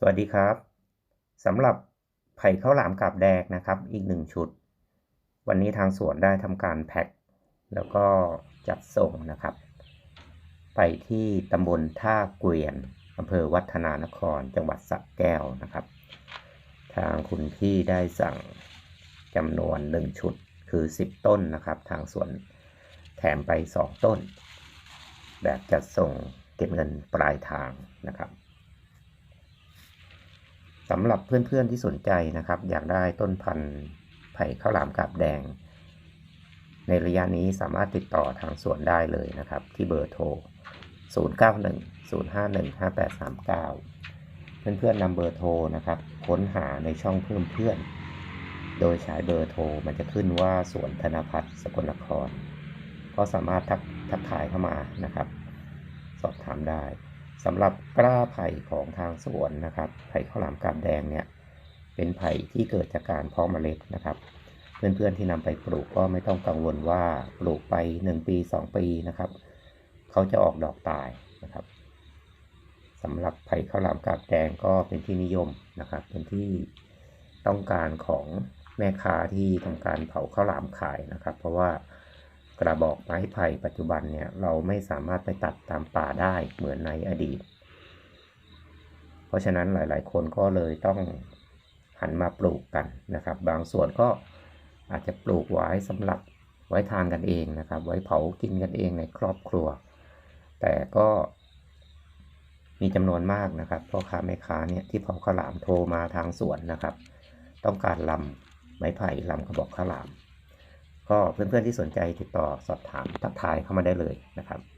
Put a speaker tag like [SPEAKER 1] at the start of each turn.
[SPEAKER 1] สวัสดีครับสำหรับไผ่ข้าวหลามกาบแดงนะครับ อีกหนึ่งชุด วันนี้ทางสวนได้ทำการแพ็คแล้วก็จัดส่งนะครับ ไปที่ตำบลท่าเกวียนอำเภอวัฒนานครจังหวัดสระแก้วนะครับ ทางคุณพี่ได้สั่งจำนวนหนึ่งชุดคือ 10 ต้นนะครับ ทางสวนแถมไป 2 ต้น แบบจัดส่งเก็บเงินปลายทางนะครับ สำหรับเพื่อนๆที่สนใจนะครับ อยากได้ต้นพันธุ์ไผ่ข้าวหลามกาบแดง ในระยะนี้สามารถติดต่อทางสวนได้เลยนะครับ ที่เบอร์โทร 0910515839 เพื่อนๆนำเบอร์โทรนะครับ ค้นหาในช่องเพิ่มเพื่อน โดยใช้เบอร์โทรมันจะขึ้นว่าสวนธนพัฒน์สกลนคร ก็สามารถทักทักทายเข้ามานะครับ สอบถามได้ สำหรับกล้าไผ่ของทางสวนนะครับ ไผ่ข้าวหลามกาบแดงเนี่ย เป็นไผ่ที่เกิดจากการเพาะเมล็ดนะครับ เพื่อนๆที่นำไปปลูกก็ไม่ต้องกังวลว่าปลูกไป 1 ปี 2 ปีนะครับ เขาจะออกดอกตายนะครับสำหรับไผ่ข้าวหลามกาบแดงก็เป็นที่นิยมนะครับ เป็นที่ต้องการของแม่ค้าที่ทำการเผาข้าวหลามขายนะครับ เพราะว่า กระบอกไม้ไผ่ปัจจุบันเนี่ยเราไม่สามารถไปตัดตามป่าได้เหมือนในอดีต เพราะฉะนั้นหลาย ๆ คนก็เลยต้องหันมาปลูกกันนะครับ บางส่วนก็อาจจะปลูกไว้สำหรับไว้ทานกันเองนะครับ ไว้เผากินกันเองในครอบครัว แต่ก็มีจำนวนมากนะครับพ่อค้าแม่ค้าเนี่ยที่เผาข้าวหลามโทรมาทางสวนนะครับ ต้องการลำไม้ไผ่ลำกระบอกข้าวหลาม ก็เพื่อนๆที่สนใจติดต่อสอบถามทักทายเข้ามาได้เลยนะครับ